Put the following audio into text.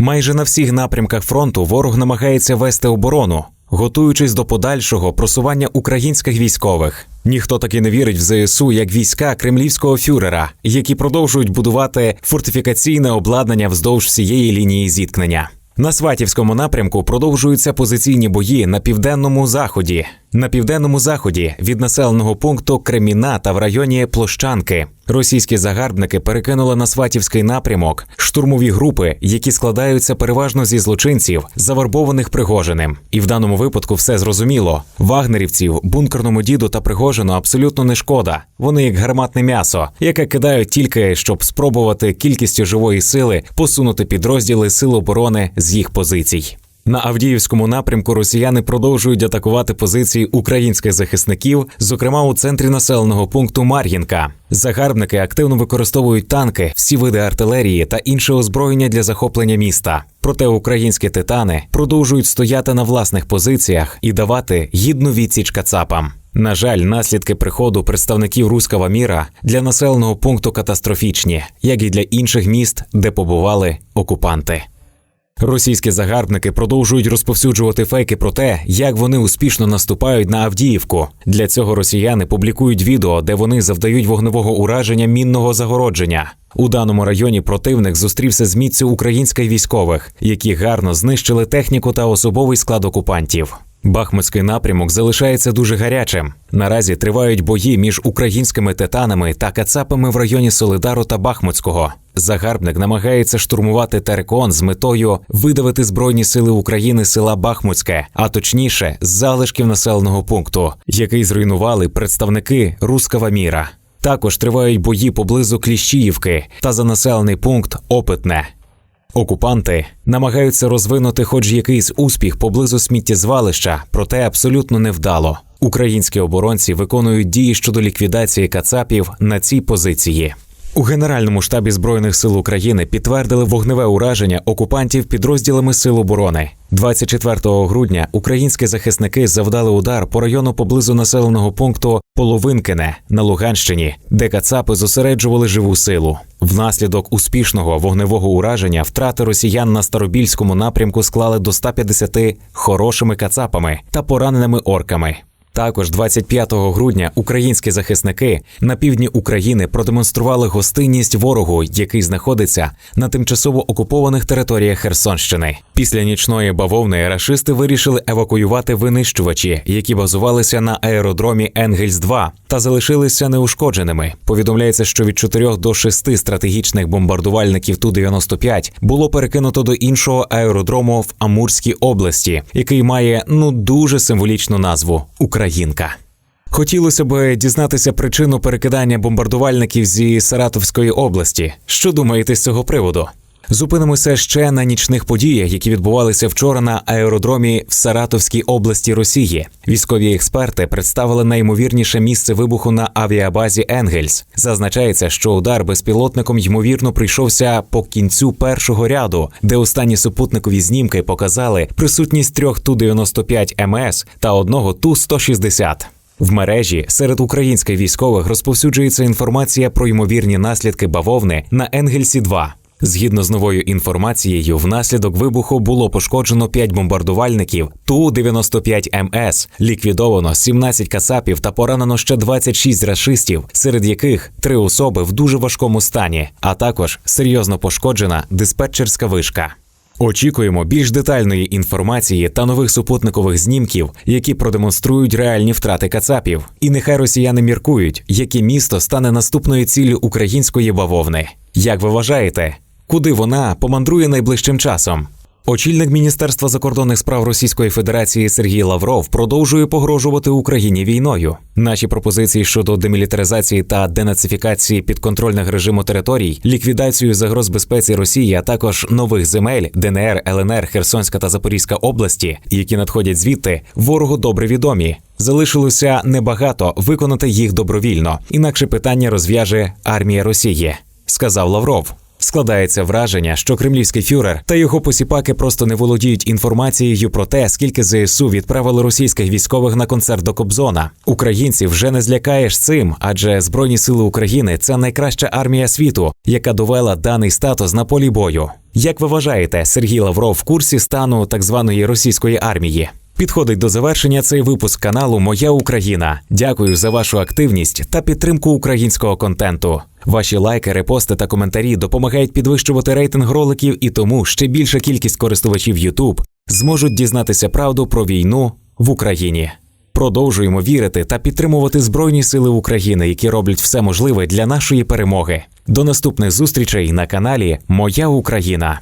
Майже на всіх напрямках фронту ворог намагається вести оборону, готуючись до подальшого просування українських військових. Ніхто таки не вірить в ЗСУ як війська кремлівського фюрера, які продовжують будувати фортифікаційне обладнання вздовж всієї лінії зіткнення. На Сватівському напрямку продовжуються позиційні бої на південному заході. На південному заході від населеного пункту Креміна та в районі Площанки російські загарбники перекинули на Сватівський напрямок штурмові групи, які складаються переважно зі злочинців, завербованих Пригожиним. І в даному випадку все зрозуміло. Вагнерівців, бункерному діду та Пригожину абсолютно не шкода. Вони як гарматне м'ясо, яке кидають тільки щоб спробувати кількістю живої сили посунути підрозділи Сил оборони з їх позицій. На Авдіївському напрямку росіяни продовжують атакувати позиції українських захисників, зокрема у центрі населеного пункту Мар'їнка. Загарбники активно використовують танки, всі види артилерії та інше озброєння для захоплення міста. Проте українські титани продовжують стояти на власних позиціях і давати гідну відсіч кацапам. На жаль, наслідки приходу представників руського міра для населеного пункту катастрофічні, як і для інших міст, де побували окупанти. Російські загарбники продовжують розповсюджувати фейки про те, як вони успішно наступають на Авдіївку. Для цього росіяни публікують відео, де вони завдають вогневого ураження мінного загородження. У даному районі противник зустрівся з міцю українських військових, які гарно знищили техніку та особовий склад окупантів. Бахмутський напрямок залишається дуже гарячим. Наразі тривають бої між українськими титанами та кацапами в районі Солидару та Бахмутського. Загарбник намагається штурмувати Терекон з метою видавити збройні сили України села Бахмутське, а точніше, з залишків населеного пункту, який зруйнували представники руского міра. Також тривають бої поблизу Кліщіївки та за населений пункт Опитне. Окупанти намагаються розвинути хоч якийсь успіх поблизу сміттєзвалища, проте абсолютно невдало. Українські оборонці виконують дії щодо ліквідації кацапів на цій позиції. У Генеральному штабі збройних сил України підтвердили вогневе ураження окупантів підрозділами Сил оборони. 24 грудня українські захисники завдали удар по району поблизу населеного пункту Половинкине на Луганщині, де кацапи зосереджували живу силу. Внаслідок успішного вогневого ураження втрати росіян на Старобільському напрямку склали до 150 хорошими кацапами та пораненими орками. Також 25 грудня українські захисники на півдні України продемонстрували гостинність ворогу, який знаходиться на тимчасово окупованих територіях Херсонщини. Після нічної бавовни рашисти вирішили евакуювати винищувачі, які базувалися на аеродромі Енгельс 2 та залишилися неушкодженими. Повідомляється, що від 4 до 6 стратегічних бомбардувальників Ту 95 було перекинуто до іншого аеродрому в Амурській області, який має ну дуже символічну назву Українка. Хотілося б дізнатися причину перекидання бомбардувальників зі Саратовської області. Що думаєте з цього приводу? Зупинимося ще на нічних подіях, які відбувалися вчора на аеродромі в Саратовській області Росії. Військові експерти представили найімовірніше місце вибуху на авіабазі Енгельс. Зазначається, що удар безпілотником ймовірно прийшовся по кінцю першого ряду, де останні супутникові знімки показали присутність трьох ту 95 МС та одного ту 160 в мережі серед українських військових розповсюджується інформація про ймовірні наслідки бавовни на Енгельсі 2 Згідно з новою інформацією, внаслідок вибуху було пошкоджено 5 бомбардувальників Ту-95 МС, ліквідовано 17 касапів та поранено ще 26 рашистів, серед яких три особи в дуже важкому стані, а також серйозно пошкоджена диспетчерська вишка. Очікуємо більш детальної інформації та нових супутникових знімків, які продемонструють реальні втрати кацапів. І нехай росіяни міркують, яке місто стане наступною ціллю української бавовни. Як ви вважаєте, куди вона помандрує найближчим часом? Очільник Міністерства закордонних справ Російської Федерації Сергій Лавров продовжує погрожувати Україні війною. Наші пропозиції щодо демілітаризації та денацифікації підконтрольних режиму територій, ліквідацію загроз безпеці Росії, а також нових земель ДНР, ЛНР, Херсонська та Запорізька області, які надходять звідти, ворогу добре відомі. Залишилося небагато виконати їх добровільно, інакше питання розв'яже армія Росії, сказав Лавров. Складається враження, що кремлівський фюрер та його посіпаки просто не володіють інформацією про те, скільки ЗСУ відправили російських військових на концерт до Кобзона. Українців вже не злякаєш цим, адже Збройні сили України це найкраща армія світу, яка довела даний статус на полі бою. Як ви вважаєте, Сергій Лавров в курсі стану так званої російської армії? Підходить до завершення цей випуск каналу Моя Україна. Дякую за вашу активність та підтримку українського контенту. Ваші лайки, репости та коментарі допомагають підвищувати рейтинг роликів і тому ще більша кількість користувачів YouTube зможуть дізнатися правду про війну в Україні. Продовжуємо вірити та підтримувати Збройні Сили України, які роблять все можливе для нашої перемоги. До наступних зустрічей на каналі Моя Україна.